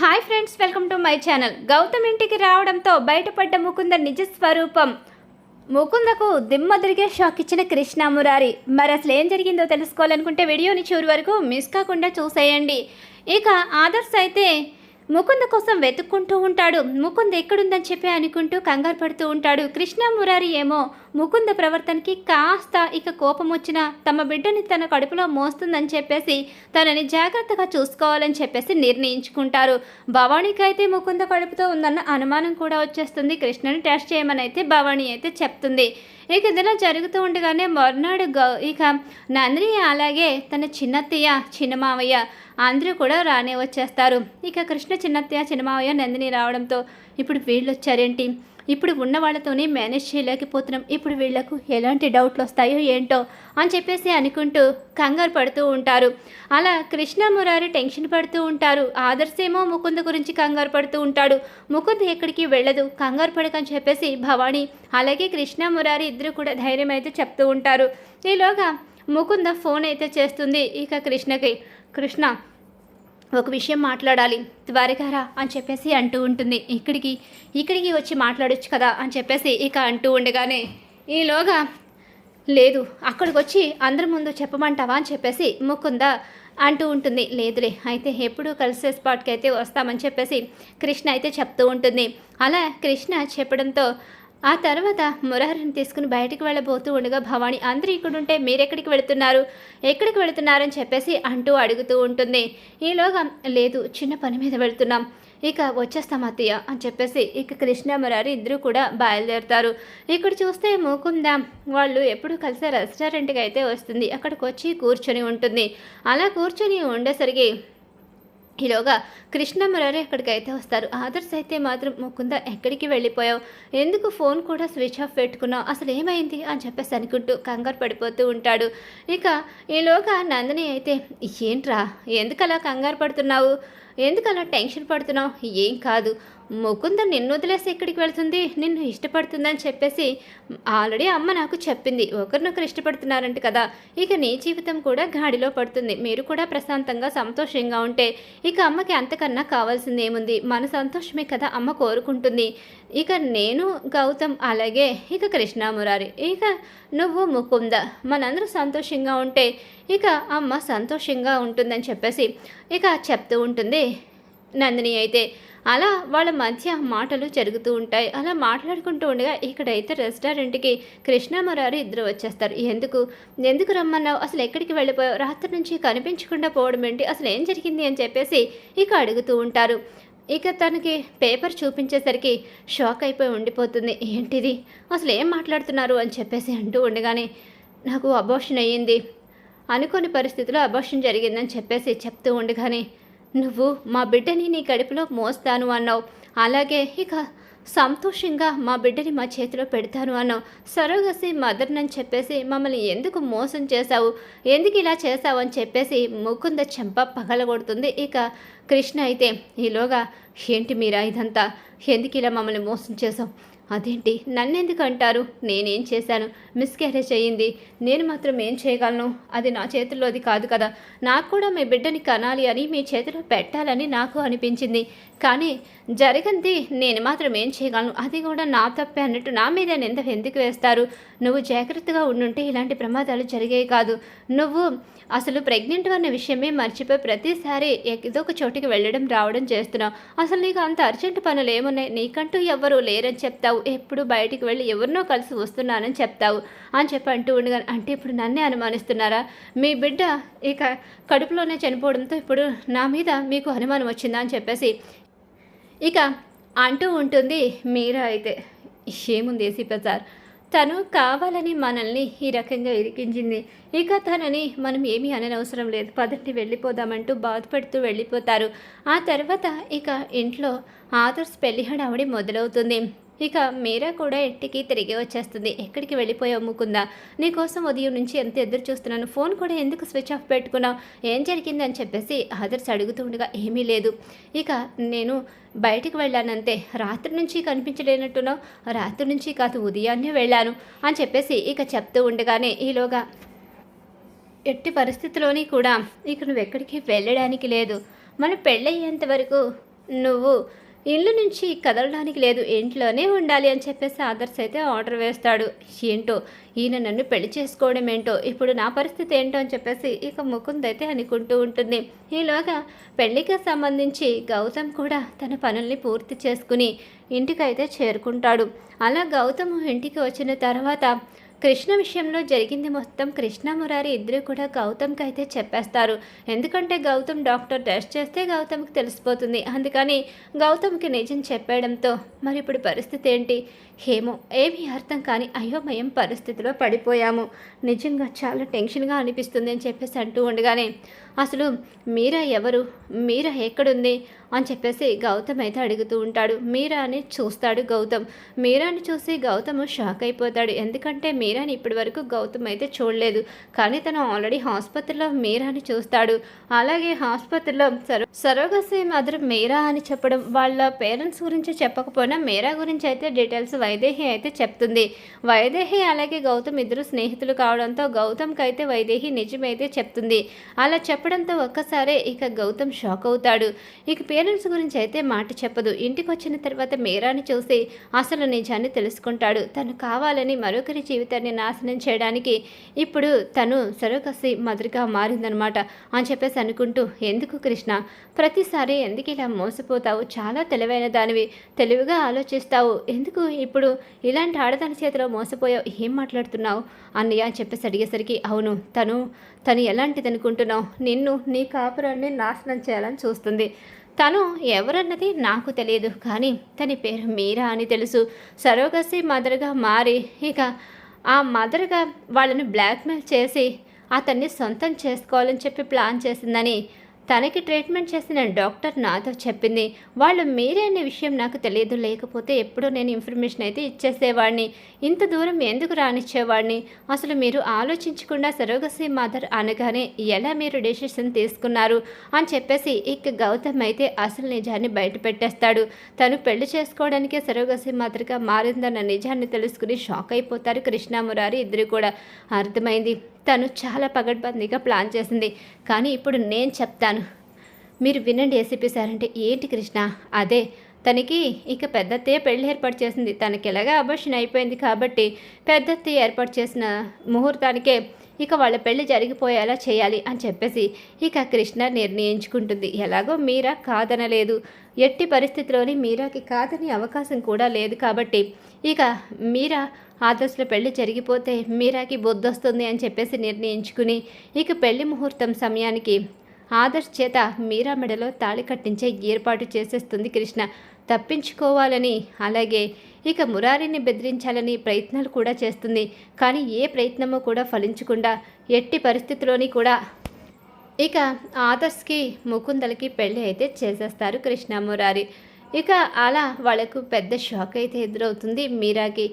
Hi friends welcome to my channel. Gautam ఇంటికి రావడంతో బయటపడ్డ ముకుంద నిజ స్వరూపం. ముకుందకు దిమ్మ తిరిగే షాక్ ఇచ్చిన కృష్ణ మురారి. మరి అసలు ఏం జరిగిందో తెలుసుకోవాలనుకుంటే వీడియోని చివరి వరకు మిస్ కాకుండా చూసేయండి. ఇక ఆదర్శ్ అయితే ముకుంద కోసం వెతుక్కుంటూ ఉంటాడు. ముకుంద ఎక్కడుందని చెప్పి అనుకుంటూ కంగారు పడుతూ ఉంటాడు. కృష్ణ మురారి ఏమో ముకుంద ప్రవర్తనకి కాస్త ఇక కోపం వచ్చినా తమ బిడ్డని తన కడుపులో మోస్తుందని చెప్పేసి తనని జాగ్రత్తగా చూసుకోవాలని చెప్పేసి నిర్ణయించుకుంటారు. భవానీకి అయితే ముకుంద కడుపుతో ఉందన్న అనుమానం కూడా వచ్చేస్తుంది. కృష్ణని టెస్ట్ చేయమని అయితే భవానీ అయితే చెప్తుంది. ఇక ఇదిలా జరుగుతూ ఉండగానే మర్నాడు ఇక నందిని అలాగే తన చిన్నత్తయ్య చిన్న మావయ్య అందరూ కూడా రానే వచ్చేస్తారు. ఇక కృష్ణ చిన్నత్తయ్య చిన్నమావయ్య నందిని రావడంతో ఇప్పుడు వీళ్ళు వచ్చారేంటి ఇప్పుడు ఉన్న వాళ్ళతోనే మేనేజ్ చేయలేకపోతున్నాం. ఇప్పుడు వీళ్ళకు ఎలాంటి డౌట్లు వస్తాయో ఏంటో అని చెప్పేసి అనుకుంటూ కంగారు పడుతూ ఉంటారు. అలా కృష్ణ మురారి టెన్షన్ పడుతూ ఉంటారు. ఆదర్శేమో ముకుంద గురించి కంగారు పడుతూ ఉంటాడు. ముకుంద్ ఎక్కడికి వెళ్ళదు. కంగారు పడకని చెప్పేసి భవానీ అలాగే కృష్ణ మురారి ఇద్దరు కూడా ధైర్యం అయితే చెప్తూ ఉంటారు. ఈలోగా ముకుంద ఫోన్ అయితే చేస్తుంది ఇక కృష్ణకి. కృష్ణ ఒక విషయం మాట్లాడాలి. త్వరగా రా అని చెప్పేసి అంటూ ఉంటుంది. ఇక్కడికి ఇక్కడికి వచ్చి మాట్లాడొచ్చు కదా అని చెప్పేసి ఇక అంటూ ఉండగానే ఈలోగా లేదు అక్కడికి వచ్చి అందరి ముందు చెప్పమంటావా అని చెప్పేసి ముక్కుందా అంటూ ఉంటుంది. లేదులే అయితే ఎప్పుడు కలిసే స్పాట్కి అయితే వస్తామని చెప్పేసి కృష్ణ అయితే చెప్తూ ఉంటుంది. అలా కృష్ణ చెప్పడంతో ఆ తర్వాత మురారిని తీసుకుని బయటికి వెళ్ళబోతూ ఉండగా భవాని అందరూ ఇక్కడ ఉంటే మీరెక్కడికి వెళుతున్నారు? ఎక్కడికి వెళుతున్నారని చెప్పేసి అంటూ అడుగుతూ ఉంటుంది. ఈలోగా లేదు చిన్న పని మీద వెళ్తున్నాం. ఇక వచ్చేస్తాం అత్తయ్య అని చెప్పేసి ఇక కృష్ణ మురారి ఇద్దరు కూడా బయలుదేరుతారు. ఇక్కడ చూస్తే మూకుందా వాళ్ళు ఎప్పుడు కలిసే రెస్టారెంట్కి అయితే వస్తుంది. అక్కడికి వచ్చి కూర్చొని ఉంటుంది. అలా కూర్చొని ఉండేసరికి ఈలోగా కృష్ణమురారి అక్కడికి అయితే వస్తారు. ఆదర్శ్ అయితే మాత్రం ముకుంద ఎక్కడికి వెళ్ళిపోయావు? ఎందుకు ఫోన్ కూడా స్విచ్ ఆఫ్ పెట్టుకున్నావు? అసలు ఏమైంది? అని చెప్పేసి అనుకుంటూ కంగారు పడిపోతూ ఉంటాడు. ఇక ఈలోగా నందిని అయితే ఏంట్రా? ఎందుకు అలా కంగారు పడుతున్నావు? ఎందుకలా టెన్షన్ పడుతున్నావు? ఏం కాదు. ముకుంద నిన్ను వదిలేసి ఎక్కడికి వెళ్తుంది? నిన్ను ఇష్టపడుతుందని చెప్పేసి ఆల్రెడీ అమ్మ నాకు చెప్పింది. ఒకరినొకరు ఇష్టపడుతున్నారంట కదా. ఇక నీ జీవితం కూడా గాడిలో పడుతుంది. మీరు కూడా ప్రశాంతంగా సంతోషంగా ఉంటే ఇక అమ్మకి అంతకన్నా కావాల్సింది ఏముంది? మన సంతోషమే కదా అమ్మ కోరుకుంటుంది. ఇక నేను గౌతమ్ అలాగే ఇక కృష్ణామురారి. ఇక నువ్వు ముకుంద మనందరూ సంతోషంగా ఉంటే ఇక అమ్మ సంతోషంగా ఉంటుందని చెప్పేసి ఇక చెప్తూ ఉంటుంది. నందిని అయితే. అలా వాళ్ళ మధ్య మాటలు జరుగుతూ ఉంటాయి. అలా మాట్లాడుకుంటూ ఉండగా ఇక్కడైతే రెస్టారెంట్కి కృష్ణ మురారి ఇద్దరు వచ్చేస్తారు. ఎందుకు? ఎందుకు రమ్మన్నావు? అసలు ఎక్కడికి వెళ్ళిపోయావు? రాత్రి నుంచి కనిపించకుండా పోవడం ఏంటి? అసలు ఏం జరిగింది? అని చెప్పేసి ఇక అడుగుతూ ఉంటారు. ఇక తనకి పేపర్ చూపించేసరికి షాక్ అయిపోయి ఉండిపోతుంది. ఏంటిది? అసలు ఏం మాట్లాడుతున్నారు? అని చెప్పేసి అంటూ ఉండగానే నాకు అబోషన్ అయ్యింది. అనుకోని పరిస్థితిలో అబోషన్ జరిగిందని చెప్పేసి చెప్తూ ఉండగానే నువ్వు మా బిడ్డని నీ కడుపులో మోస్తాను అన్నావు. అలాగే ఇక సంతోషంగా మా బిడ్డని మా చేతిలో పెడతాను అన్నావు. సరోగసి మదర్నని చెప్పేసి మమ్మల్ని ఎందుకు మోసం చేశావు? ఎందుకు ఇలా చేశావు? అని చెప్పేసి ముకుంద చెంప పగలగొడుతుంది. ఇక కృష్ణ అయితే ఈలోగా ఏంటి మీరా ఇదంతా? ఎందుకు ఇలా మమ్మల్ని మోసం చేసావు అదేంటి? నన్నెందుకు అంటారు? నేనేం చేశాను? మిస్క్యారేజ్ అయ్యింది. నేను మాత్రం ఏం చేయగలను? అది నా చేతుల్లోది కాదు కదా. నాకు కూడా మీ బిడ్డని కనాలి అని మీ చేతిలో పెట్టాలని నాకు అనిపించింది. కానీ జరిగింది నేను మాత్రం ఏం చేయగలను? అది కూడా నా తప్పే అన్నట్టు నా మీద నింద ఎందుకు వేస్తారు? నువ్వు జాగ్రత్తగా ఉండుంటే ఇలాంటి ప్రమాదాలు జరిగేవి కాదు. నువ్వు అసలు ప్రెగ్నెంట్ అన్న విషయమే మర్చిపోయి ప్రతిసారి ఏదో ఒక చోటికి వెళ్ళడం రావడం చేస్తున్నావు. అసలు నీకు అంత అర్జెంట్ పనులు ఏమున్నాయి? నీకంటూ ఎవ్వరూ లేరని చెప్తావు. ఎప్పుడు బయటికి వెళ్ళి ఎవరినో కలిసి వస్తున్నానని చెప్తావు అని చెప్పి అంటూ ఉండగా అంటే ఇప్పుడు నన్నే అనుమానిస్తున్నారా? మీ బిడ్డ ఇక కడుపులోనే చనిపోవడంతో ఇప్పుడు నా మీద మీకు అనుమానం వచ్చిందా అని చెప్పేసి ఇక అంటూ ఉంటుంది మీరా అయితే. ఏముంది ఏసీపీ సార్? తను కావాలని మనల్ని ఈ రకంగా ఇరికించింది. ఇక తనని మనం ఏమీ అననవసరం లేదు. పదండి వెళ్ళిపోదామంటూ బాధపడుతూ వెళ్ళిపోతారు. ఆ తర్వాత ఇక ఇంట్లో ఆదర్శ్ పెళ్ళి హడావుడి మొదలవుతుంది. ఇక మీరా కూడా ఇంటికి తిరిగి వచ్చేస్తుంది. ఎక్కడికి వెళ్ళిపోయావు ముకుందా? నీకోసం ఉదయం నుంచి ఎంత ఎదురు చూస్తున్నాను. ఫోన్ కూడా ఎందుకు స్విచ్ ఆఫ్ పెట్టుకున్నావు? ఏం జరిగిందని చెప్పేసి ఆదర్శ్ అడుగుతుండగా ఏమీ లేదు. ఇక నేను బయటికి వెళ్ళానంతే. రాత్రి నుంచి కనిపించలేనట్టున్నావు. రాత్రి నుంచి కాదు ఉదయాన్నే వెళ్ళాను అని చెప్పేసి ఇక చెప్తూ ఉండగానే ఈలోగా ఎట్టి పరిస్థితిలోని కూడా ఇక నువ్వు ఎక్కడికి వెళ్ళడానికి లేదు. మన పెళ్ళయ్యేంత వరకు నువ్వు ఇల్లు నుంచి కదలడానికి లేదు ఇంట్లోనే ఉండాలి అని చెప్పేసి ఆదర్శ్ అయితే ఆర్డర్ వేస్తాడు. ఏంటో? ఈయన నన్ను పెళ్ళి చేసుకోవడం ఏంటో? ఇప్పుడు నా పరిస్థితి ఏంటో అని చెప్పేసి ఇక ముకుంద్ అయితే అనుకుంటూ ఉంటుంది. ఈలోగా పెళ్ళికి సంబంధించి గౌతమ్ కూడా తన పనుల్ని పూర్తి చేసుకుని ఇంటికైతే చేరుకుంటాడు. అలా గౌతమ్ ఇంటికి వచ్చిన తర్వాత కృష్ణ విషయంలో జరిగింది మొత్తం కృష్ణ మురారి ఇద్దరు కూడా గౌతమ్కి అయితే చెప్పేస్తారు. ఎందుకంటే గౌతమ్ డాక్టర్ టెస్ట్ చేస్తే గౌతమ్కి తెలిసిపోతుంది. అందుకని గౌతమ్కి నిజం చెప్పేయడంతో మరి ఇప్పుడు పరిస్థితి ఏంటి? ఏమో ఏమీ అర్థం కాని అయోమయం పరిస్థితిలో పడిపోయాము. నిజంగా చాలా టెన్షన్గా అనిపిస్తుంది అని చెప్పేసి అంటూ ఉండగానే అసలు మీరా ఎవరు? మీరా ఎక్కడుంది? అని చెప్పేసి గౌతమ్ అయితే అడుగుతూ ఉంటాడు. మీరా అని చూస్తాడు గౌతమ్. మీరాని చూసి గౌతమ్ షాక్ అయిపోతాడు. ఎందుకంటే మీరాని ఇప్పటి వరకు గౌతమ్ అయితే చూడలేదు. కానీ తను ఆల్రెడీ ఆసుపత్రిలో మీరాని చూస్తాడు. అలాగే ఆసుపత్రిలో సరో సరోగసి మదర్ మీరా అని చెప్పడం వాళ్ళ పేరెంట్స్ గురించి చెప్పకపోయినా మీరా గురించి అయితే డీటెయిల్స్ వైదేహి అయితే చెప్తుంది. వైదేహి అలాగే గౌతమ్ ఇద్దరు స్నేహితులు కావడంతో గౌతమ్కి అయితే వైదేహి నిజమైతే చెప్తుంది. అలా చెప్పడంతో ఒక్కసారే ఇక గౌతమ్ షాక్ అవుతాడు. ఇక పేరెంట్స్ గురించి అయితే మాట చెప్పదు. ఇంటికి వచ్చిన తర్వాత మీరాని చూసి అసలు నిజాన్ని తెలుసుకుంటాడు. తను కావాలని మరొకరి జీవితాన్ని నాశనం చేయడానికి ఇప్పుడు తను సరగసి మధురిగా మారిందనమాట అని చెప్పేసి అనుకుంటూ ఎందుకు కృష్ణ? ప్రతిసారి ఎందుకు ఇలా మోసపోతావు? చాలా తెలివైన దానివి. తెలివిగా ఆలోచిస్తావు. ఎందుకు ఇప్పుడు ఇప్పుడు ఇలాంటి ఆడదాని చేతిలో మోసపోయావు ఏం మాట్లాడుతున్నావు? అన్నయ్య అని చెప్పేసి అడిగేసరికి అవును తను తను ఎలాంటిది అనుకుంటున్నావు? నిన్ను నీ కాపురాన్ని నాశనం చేయాలని చూస్తుంది. తను ఎవరన్నది నాకు తెలియదు కానీ తన పేరు మీరా అని తెలుసు. సరోగసి మదర్గా మారి ఇక ఆ మదర్గా వాళ్ళని బ్లాక్మెయిల్ చేసి అతన్ని సొంతం చేసుకోవాలని చెప్పి ప్లాన్ చేసిందని తనకి ట్రీట్మెంట్ చేసిన డాక్టర్ నాతో చెప్పింది వాళ్ళు మీరే అనే విషయం నాకు తెలియదు లేకపోతే ఎప్పుడూ నేను ఇన్ఫర్మేషన్ అయితే ఇచ్చేసేవాడిని. ఇంత దూరం ఎందుకు రానిచ్చేవాడిని? అసలు మీరు ఆలోచించకుండా సరోగసి మదర్ అనగానే ఎలా మీరు డెసిషన్ తీసుకున్నారు? అని చెప్పేసి ఇక గౌతమ్ అయితే అసలు నిజాన్ని బయట పెట్టేస్తాడు తను పెళ్ళి చేసుకోవడానికే సరోగసి మాదిరిగా మారిందన్న నిజాన్ని తెలుసుకుని షాక్ అయిపోతారు కృష్ణామురారి ఇద్దరు కూడా. అర్థమైంది. తను చాలా పగడ్బందీగా ప్లాన్ చేసింది. కానీ ఇప్పుడు నేను చెప్తాను. మీరు వినండి ఏసీపీ సార్ అంటే ఏంటి కృష్ణ? అదే తనకి ఇక పెద్దత్తయ్య పెళ్ళి ఏర్పాటు చేసింది. తనకి ఎలాగా అబర్షన్ అయిపోయింది కాబట్టి పెద్దత్తయ్య ఏర్పాటు చేసిన ముహూర్తానికే ఇక వాళ్ళ పెళ్ళి జరిగిపోయేలా చేయాలి అని చెప్పేసి ఇక కృష్ణ నిర్ణయించుకుంటుంది. ఎలాగో మీరా కాదనలేదు. ఎట్టి పరిస్థితిలోని మీరాకి కాదని అవకాశం కూడా లేదు కాబట్టి ఇక మీరా ఆదర్శలో పెళ్ళి జరిగిపోతే మీరాకి బొద్దొస్తుంది అని చెప్పేసి నిర్ణయించుకుని ఇక పెళ్ళి ముహూర్తం సమయానికి ఆదర్శ్ చేత మీరా మెడలో తాళి కట్టించే ఏర్పాటు చేసేస్తుంది కృష్ణ. తప్పించుకోవాలని అలాగే ఇక మురారిని బెదిరించాలని ప్రయత్నాలు కూడా చేస్తుంది. కానీ ఏ ప్రయత్నమూ కూడా ఫలించకుండా ఎట్టి పరిస్థితిలోని కూడా ఇక ఆదర్శ్కి ముకుందలకి పెళ్ళి అయితే చేసేస్తారు కృష్ణ మురారి. ఇక అలా వాళ్ళకు పెద్ద షాక్ అయితే ఎదురవుతుంది మీరాకి.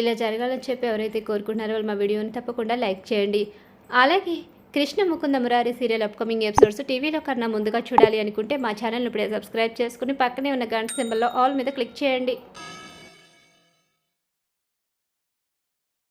ఇలా జరగాలని చెప్పి ఎవరైతే కోరుకుంటున్నారో వాళ్ళు మా వీడియోని తప్పకుండా లైక్ చేయండి. అలాగే Krishna Mukunda Murari serial upcoming episodes టీవీలో కన్నా ముందుగా చూడాలి అనుకుంటే మా ఛానల్ని ఇప్పుడే సబ్స్క్రైబ్ చేసుకుని పక్కనే ఉన్న గంట సింబల్లో ఆల్ మీద క్లిక్ చేయండి.